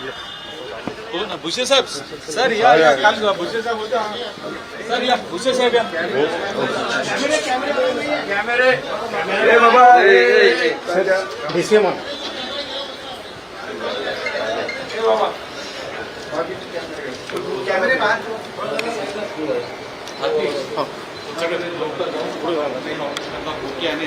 ना भुसे साहेब सर या या काल भुसे साहेब होते सर या भुसे साहेब या. तुमच्याकडे लवकर जाऊन पुढे व्हायला नाही त्यांना भुके आणि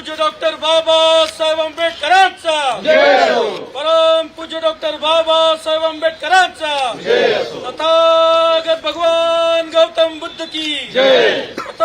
पूज्य डॉक्टर बाबासाहेब आंबेडकरांचा. परम पूज्य डॉक्टर बाबासाहेब आंबेडकरांचा. तथागत भगवान गौतम बुद्ध की. तथागत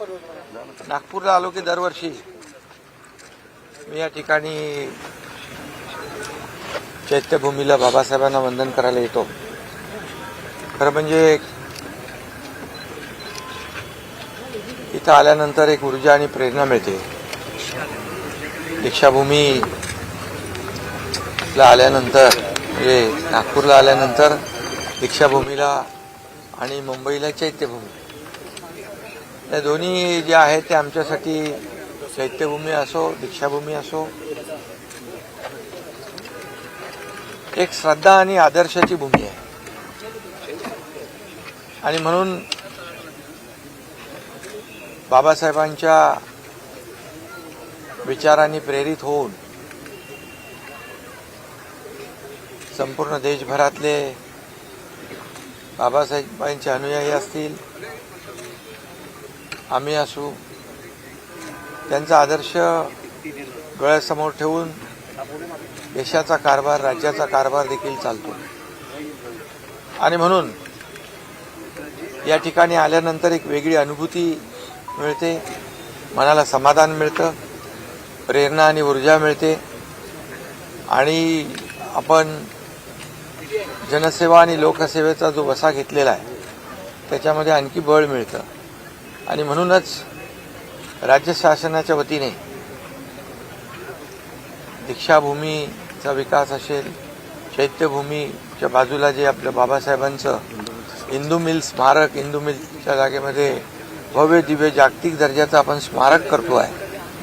नागपूरला आलो की दरवर्षी. मी या ठिकाणी चैत्यभूमीला बाबासाहेबांना वंदन करायला येतो. खरं म्हणजे इथं आल्यानंतर एक ऊर्जा आणि प्रेरणा मिळते. दीक्षाभूमीला आल्यानंतर म्हणजे नागपूरला आल्यानंतर दीक्षाभूमीला आणि मुंबईला चैत्यभूमी. त्या दोन्ही जे आहेत ते आमच्यासाठी चैत्यभूमी असो दीक्षाभूमी असो एक श्रद्धा आणि आदर्शाची भूमी आहे. आणि म्हणून बाबासाहेबांच्या विचारांनी प्रेरित होऊन संपूर्ण देशभरातले बाबासाहेबांचे अनुयायी असतील आम्ही असू. त्यांचा आदर्श डोळ्यासमोर ठेवून देशाचा कारभार राज्याचा कारभार देखील चालतो. आणि म्हणून या ठिकाणी आल्यानंतर एक वेगळी अनुभूती मिळते मनाला समाधान मिळतं प्रेरणा आणि ऊर्जा मिळते. आणि आपण जनसेवा आणि लोकसेवेचा जो वसा घेतलेला आहे त्याच्यामध्ये आणखी बळ मिळतं. आणि म्हणूनच राज्य शासनाच्या वतीने दीक्षाभूमीचा विकास असेल चैत्यभूमीच्या बाजूला जे आपलं बाबासाहेबांचं इंदू मिल स्मारक इंदू मिलच्या जागेमध्ये भव्य दिव्य जागतिक दर्जाचं आपण स्मारक करतो आहे.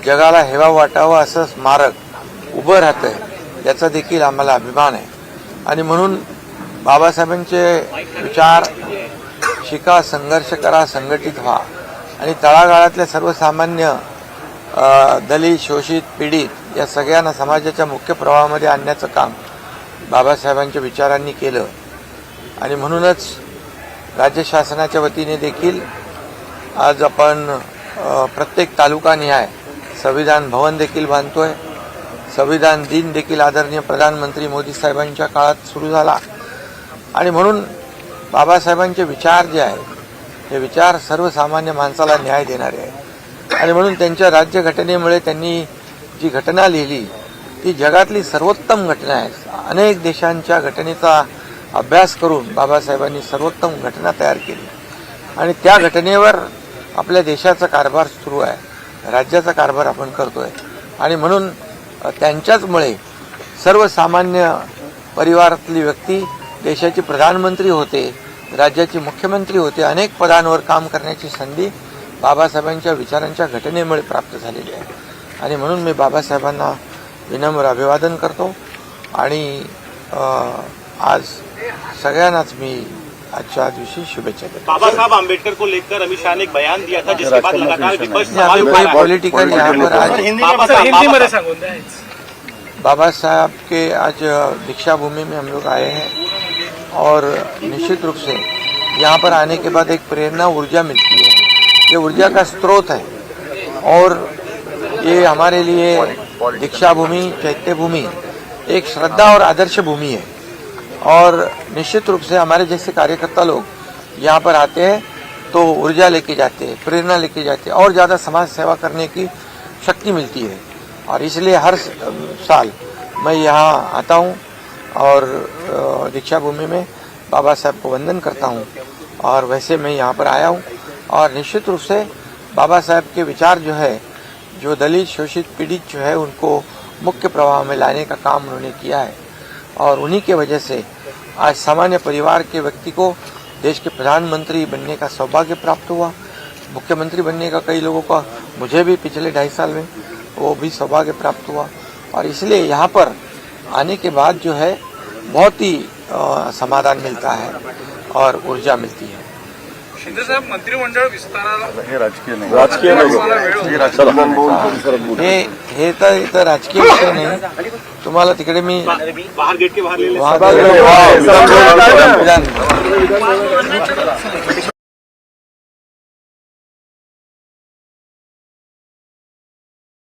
जगाला हेवा वाटावं असं स्मारक उभं राहतं आहे याचा देखील आम्हाला अभिमान आहे. आणि म्हणून बाबासाहेबांचे विचार शिका संघर्ष करा संघटित व्हा. आणि तळागाळातल्या सर्वसामान्य दलित शोषित पीडित या सगळ्यांना समाजाच्या मुख्य प्रवाहामध्ये आणण्याचं काम बाबासाहेबांच्या विचारांनी केलं. आणि म्हणूनच राज्य शासनाच्या वतीने देखील आज आपण प्रत्येक तालुकानिहाय संविधान भवन देखील बांधतोय. संविधान दिन देखील आदरणीय प्रधानमंत्री मोदी साहेबांच्या काळात सुरू झाला. आणि म्हणून बाबासाहेबांचे विचार जे आहेत हे विचार सर्वसामान्य माणसाला न्याय देणारे आहेत. आणि म्हणून त्यांच्या राज्यघटनेमुळे त्यांनी जी घटना लिहिली ती जगातली सर्वोत्तम घटना आहे. अनेक देशांच्या घटनेचा अभ्यास करून बाबासाहेबांनी सर्वोत्तम घटना तयार केली. आणि त्या घटनेवर आपल्या देशाचा कारभार सुरू आहे. राज्याचा कारभार आपण करतोय. आणि म्हणून त्यांच्याचमुळे सर्वसामान्य परिवारातली व्यक्ती देशाचे प्रधानमंत्री होते राज्याचे मुख्यमंत्री होते अनेक पदांवर काम करण्याची संधी बाबासाहेबांच्या विचारांच्या घटनेमुळे प्राप्त झालेली आहे. आणि म्हणून मी बाबासाहेबांना विनम्र अभिवादन करतो. आणि आज सगळ्यांनाच मी आजच्या दिवशी शुभेच्छा देतो. बाबा साहब आम्बेडकर को लेकर अमित शाह ने एक बयान दिया था जिसके बाद लगातार विपक्ष पॉलिटिकल यहाँ पर आज बाबा साहब के आज दीक्षा भूमि में हम लोग आए हैं। और निश्चित रूप से यहाँ पर आने के बाद एक प्रेरणा ऊर्जा मिलती है। ये ऊर्जा का स्रोत है। और ये हमारे लिए दीक्षा भूमि, चैत्य भूमि एक श्रद्धा और आदर्श भूमि है। और निश्चित रूप से हमारे जैसे कार्यकर्ता लोग यहाँ पर आते हैं तो ऊर्जा लेके जाते हैं, प्रेरणा लेके जाते हैं और ज़्यादा समाज सेवा करने की शक्ति मिलती है। और इसलिए हर साल मैं यहाँ आता हूँ। और दीक्षा भूमि में बाबा साहब को वंदन करता हूँ। और वैसे मैं यहाँ पर आया हूँ। और निश्चित रूप से बाबा साहब के विचार जो है, जो दलित शोषित पीड़ित जो है, उनको मुख्य प्रवाह में लाने का काम उन्होंने किया है। और उन्हीं के वजह से आज सामान्य परिवार के व्यक्ति को देश के प्रधानमंत्री बनने का सौभाग्य प्राप्त हुआ। मुख्यमंत्री बनने का कई लोगों का, मुझे भी पिछले ढाई साल में वो भी सौभाग्य प्राप्त हुआ। और इसलिए यहाँ पर आने के बाद जो है बहुत ही समाधान मिलता है और ऊर्जा मिलती है। शिंदे साहेब मंत्रिमंडळ विस्ताराला राजकीय नाही। राजकारण हे हे तर इथं राजकीय विषय नाही. तुम्हाला तिकडे मी बाहर गेट के बाहर